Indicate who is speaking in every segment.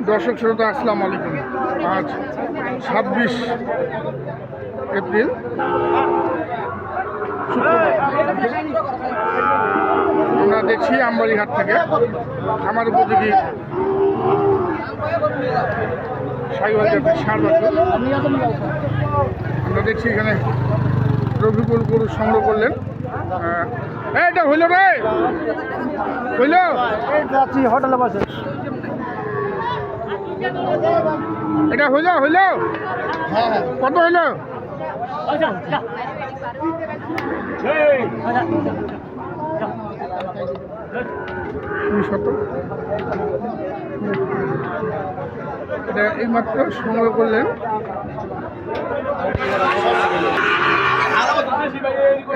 Speaker 1: দর্শক শ্রোতা, আসসালামু আলাইকুম। আজ ছাব্বিশ এপ্রিল। আমরা দেখছি আমবাড়িহাট থেকে আমার উপযোগী বছর। আমরা দেখছি এখানে রবিকুল গরু সংগ্রহ করলেন। এটা হইল রে! হইল?
Speaker 2: হোটেলে বসে।
Speaker 1: এটা হইল হইল? কত হইল? দুই শত এটা এইমাত্র সংগ্রহ করলেন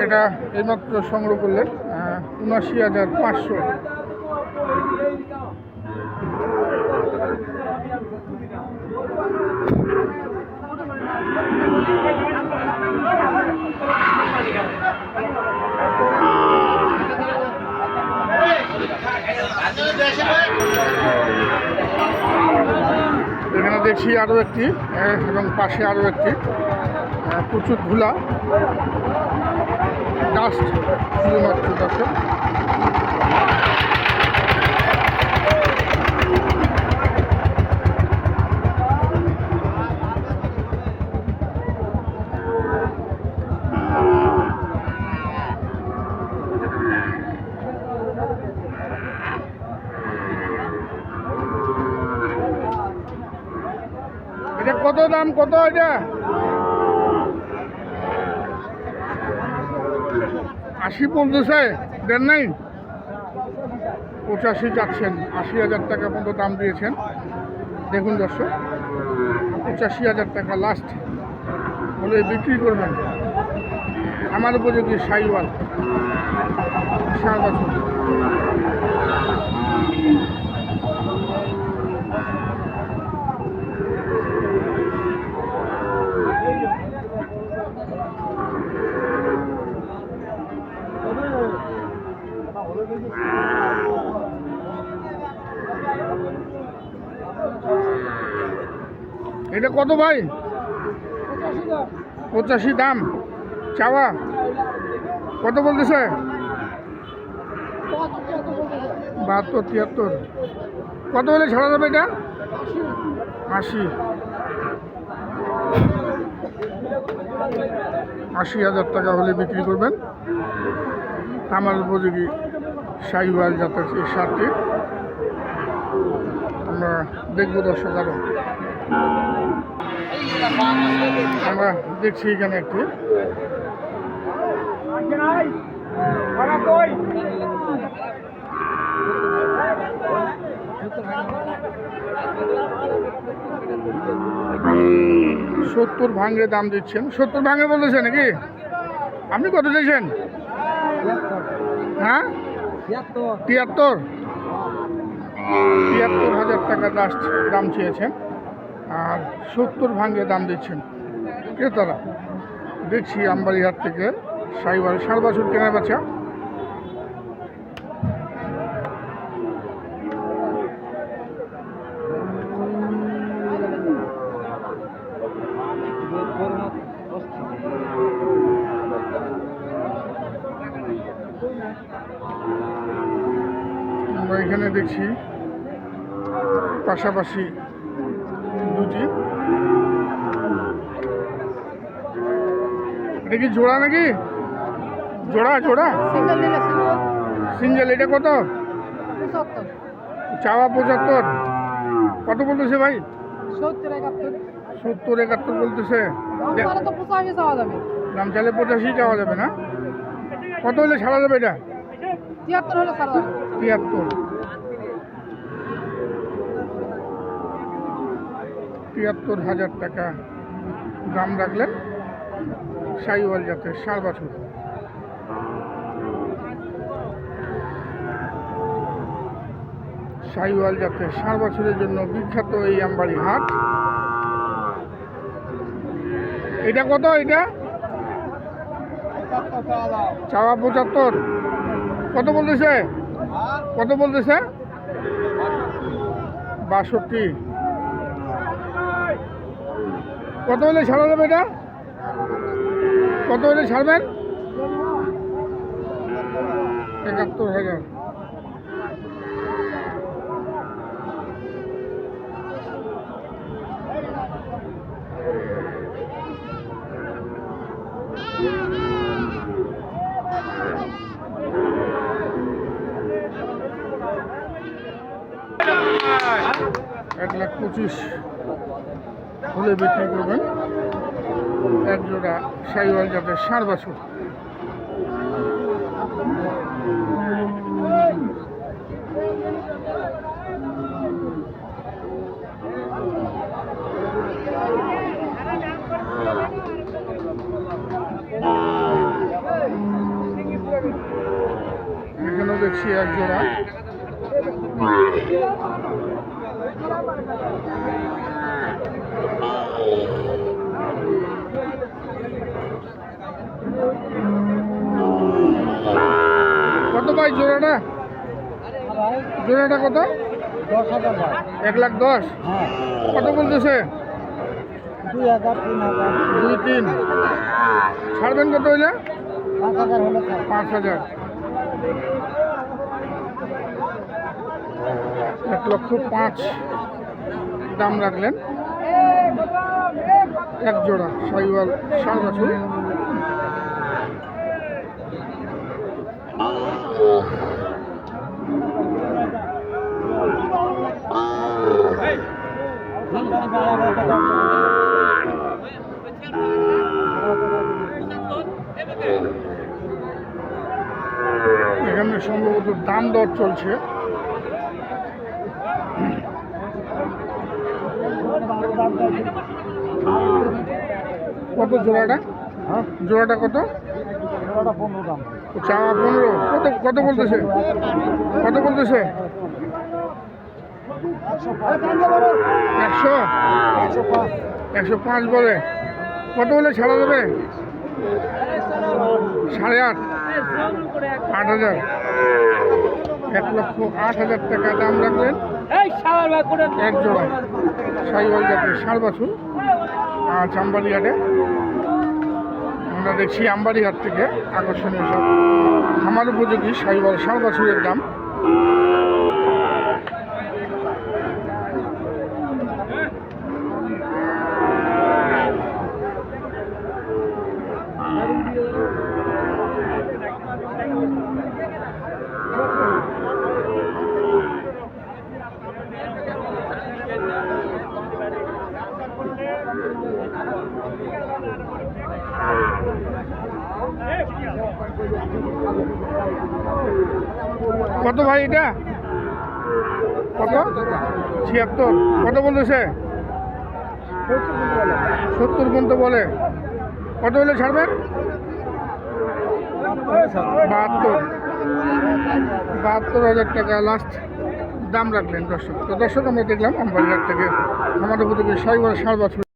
Speaker 1: এটা এইমাত্র সংগ্রহ করলেন উনাশি হাজার পাঁচশো। দেখছি আরও একটি এবং পাশে আরও একটি প্রচুর ধুলা। ডাস্ট শুধুমাত্র দর্শক কত দাম, কত এটা? আশি পঞ্চাশে, দেন নাই? পঁচাশি যাচ্ছেন আশি হাজার টাকা মতো দাম দিয়েছেন। দেখুন দর্শক, পঁচাশি হাজার টাকা লাস্ট বলে বিক্রি করবেন। আমার উপযোগী সাইওয়াল। সার বছর এটা কত ভাই? পঁচাশি দাম। চাওয়া? কত বলতেছে? বাহাত্তর, তিয়াত্তর। কত হলে ছাড়া যাবে এটা? আশি। আশি হাজার টাকা হলে বিক্রি করবেন। আমার উপযোগী। শাহিওয়াল জাতের এই সারটি আমরা দেখব দর্শক আরও আমরা দেখছি এখানে একটি। সত্তর ভাঙে দাম দিচ্ছেন। সত্তর ভাঙে বলতেছে নাকি? আপনি কত চাইছেন? হ্যাঁ? তিয়াত্তর। তিয়াত্তর? হাজার টাকা লাস্ট দাম চেয়েছেন আর সত্তর ভাঙ্গে দাম দিচ্ছেন ক্রেতারা। দেখছি আমবাড়িহাট থেকে সাইবার সার বছর কেনা বেচা এখানে পাশাপাশি দুটি। এটা কি জোড়া নাকি? জোড়া জোড়া?
Speaker 3: সিঙ্গেল
Speaker 1: এটা কত? চাওয়া পঁচাত্তর। কত বলতেছে ভাই?
Speaker 3: সত্তর একাত্তর।
Speaker 1: সত্তর একাত্তর বলতেছে।
Speaker 3: দাম তো পঁচাশি চাওয়া যাবে।
Speaker 1: দাম চাইলে পঁচাশি চাওয়া যাবে না? কত হলে ছাড়া যাবে এটা?
Speaker 3: তিয়াত্তর হলে ছাড়া
Speaker 1: তিয়াত্তর। তিয়াত্তর হাজার টাকা দাম রাখলেন সাইওয়াল জাতের সার বছর। সাইওয়াল জাতের সার বছরের জন্য বিখ্যাত এই আমবাড়ি হাট। এটা কত এটা? চাওয়া পঁচাত্তর। কত বলতেছে? কত বলতেছে? বাষট্টি। কত হলে ছাড়া যাবে এটা? কত হলে ছাড়বেন? একাত্তর হাজার। এক লাখ পঁচিশ। হলে বিক্রি করবেন। এক জোড়া সাইওয়াল জাতের ষাঁড় বাছুর। এখানেও দেখছি এক জোড়া। পাই জোড়াটা? জোড়াটা কত? এক লাখ দশ। কত বলতেছে?
Speaker 2: দুই তিন।
Speaker 1: ছাড়বেন কত হইলে?
Speaker 2: পাঁচ হাজার।
Speaker 1: এক লক্ষ পাঁচ। দাম রাখলেন। এক জোড়া, সাইওয়াল ষাট বছর এখানে সম্ভবত দাম দর চলছে। কত জোড়াটা? জোড়াটা কত?
Speaker 2: দাম।
Speaker 1: চাওয়া পনেরো। কত কত বলতেছে? কত বলতেছে?
Speaker 2: একশো?
Speaker 1: একশো পাঁচ বলে। কত হলে ছাড়া যাবে? সাড়ে আট। আট হাজার। এক লক্ষ আট হাজার টাকা দাম রাখলেন এক জোড়া। সাইওয়াল জাতের ষাঁড় বাছুর। আজ আমবাড়িহাটে। আমরা দেখছি আমবাড়িহাট থেকে আকর্ষণীয় সব। খামার উপযোগী সাইওয়াল ষাঁড় বাছুরের দাম। কত ভাই এটা? কত? ছিয়াত্তর। কত বলতেছে সত্তর পর্যন্ত বলে। কত হলে ছাড়বেন? বাহাত্তর। বাহাত্তর হাজার টাকা লাস্ট দাম রাখলেন দর্শক। তো দর্শক, আমরা দেখলাম আমবাড়িহাট থেকে আমাদের প্রতি সাইবার সার বছর